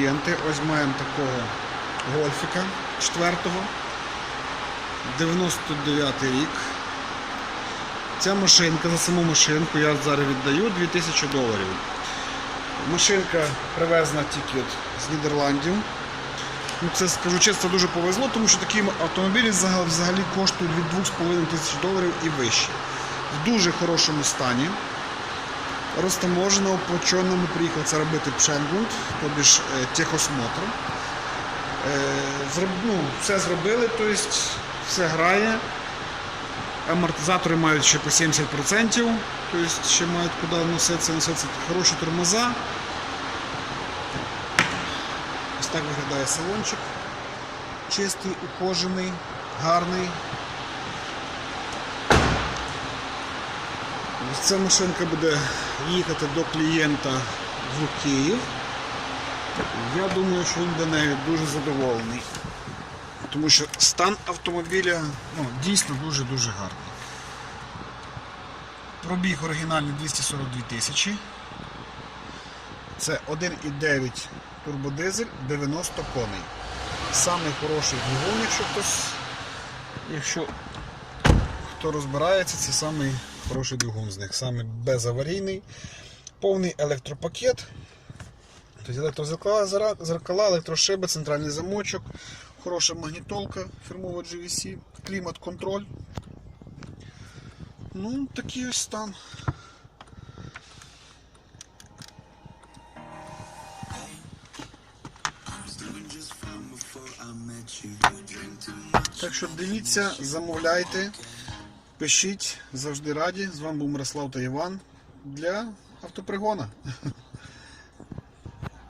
клієнти. Ось маємо такого гольфіка 4-го. 99 рік. Ця машинка за саму машинку я зараз віддаю 2000 доларів. Машинка привезена тільки з Нідерландів. Ну, це скажу чесно, дуже повезло, тому що такі автомобілі взагалі коштують від 2,5 тисяч доларів і вище. В дуже хорошому стані. Розтаможено, оплачено, ми приїхали це робити Пшенгунд, тобі ж е, техосмотр. Е, ну, все зробили, тобто все грає. Амортизатори мають ще по 70%, тобто ще мають куди носитися, носитися хороші тормоза. Ось так виглядає салончик. Чистий, ухожений, гарний. Ця машинка буде їхати до клієнта в Київ. Я думаю, що він буде нею дуже задоволений. Тому що стан автомобіля ну, дійсно дуже-дуже гарний. Пробіг оригінальний 242 тисячі. Це 1,9 турбодизель 90 коней. Самий хороший двигун, якщо хтось, якщо хто розбирається, це самий хороший двигун з них. Саме безаварійний, повний електропакет. Тобто електрозеркала, зеркала, електрошиби, центральний замочок, хороша магнітолка фірмова GVC, клімат-контроль. Ну, такий ось стан. Так що дивіться, замовляйте, пишіть, завжди раді. З вами був Мирослав та Іван для автопригона.